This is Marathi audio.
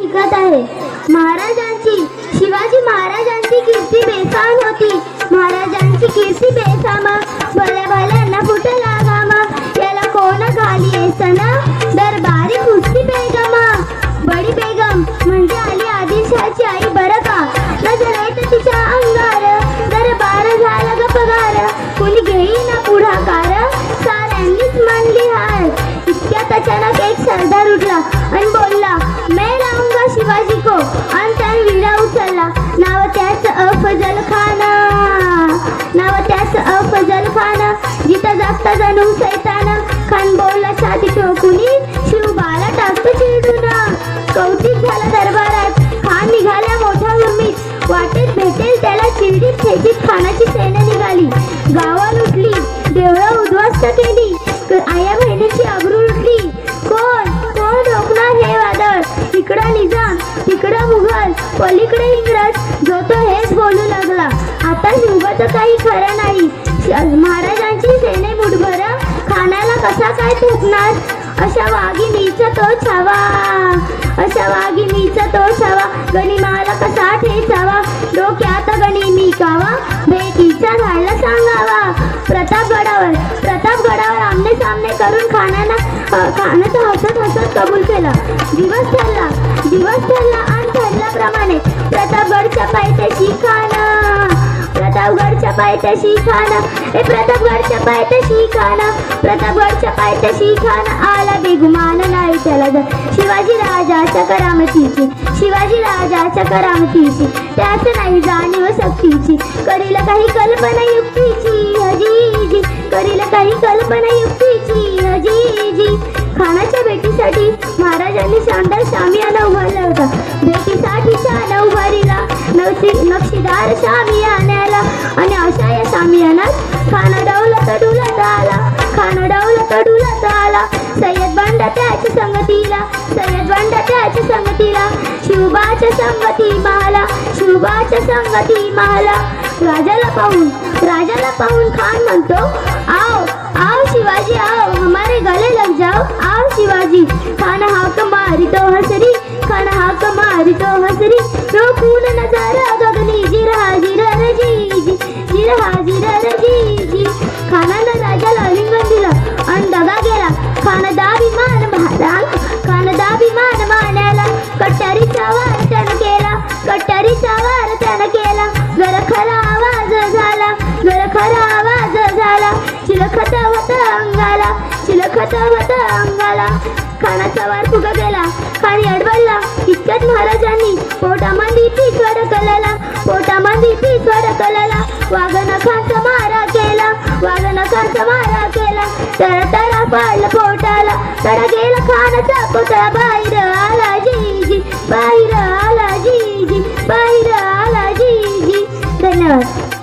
शिकत आहे. महाराजांची शिवाजी महाराजांची कीर्ती बेसाम होती. महाराजांची कीर्ती बेसामा भल्या भल्यांना कुठे लागामा याला कोण घाली येसना दरबारी कुस्ती बेगमा. बडी बेगम म्हणजे आली आदिलशाची आई बरं का? नजर येत तिच्या अंगार. दरबार झाला ग पगार. कुणी घेईना पुढाकार. साऱ्यांनीच म्हणली हार. इतक्यात अचानक एक सरदार उठला आणि बोल खानाची सेना निघाली. गावा लुटली देवळं उद्ध्वस्त केली. आया बहिणीची अब्रू लुटली कोण? कोण रोखणार हे वादळ? इकडं निजाम तिकडं मुघल. पलीकडे इंग्रज. जो तो हेच बोलू लागला. आता युगाचं काही खरं नाही. महाराजांची सेने मुठभर. खानाला कसा काय थुकणार? अशा वाघिणीचा तो छावा अशा वाघिणीचा कानाचा हसत हसत कबूल केला. दिवस ठरला. दिवस ठरला आणि ठरल्याप्रमाणे प्रतापगडच्या पायथ्याशी खाना प्रतापगडच्या पायथ्याशी खाना ए प्रतापगडच्या पायथ्याशी खाना प्रतापगडच्या पायथ्याशी खाना आला बेगुमान नाही त्याला जर. शिवाजी राजाच्या करामतीची. शिवाजी राजाच्या करामतीची. त्याच नाही जाणीव सक्तीची करील काही कल्पना युक्तीची हजीजी शामिया नऊ उभारला होता भेटीसाठी शान उभारीला. नक्षी नक्षीदार शामियान्याला आणि अशा या शामियानात खान डावला डुलत आला खान डावला डुलत आला सय्यद बंड त्याच्या संगतीला. सय्यद बंड त्याच्या संगतीला. शिवबाच्या संगती माला शिवबाच्या संगती माला राजाला पाहून राजाला पाहून खान म्हणतो आओ आओ शिवाजी आओ हमारे गले लग जाओ. आओ शिवाजी खान हाक मारी तो हसरी खान हाक मारी तो हसरी रोखून नजारा गगनी चिलखत होत अंगाला खानाचा वार फुगा गेला खाणी अडवडला इतक्यात महाराजांनी पोटामध्ये पीस कलला पोटामध्ये पीस कलला वाघन खाचा मारा केला वाघन खाचा मारा केला तर तरा पाडलं पोटाला तडा गेला खानाचा पोटा बाहेर आला जी जी बाहेर आला जी जी बाहेर आला जी धन्यवाद.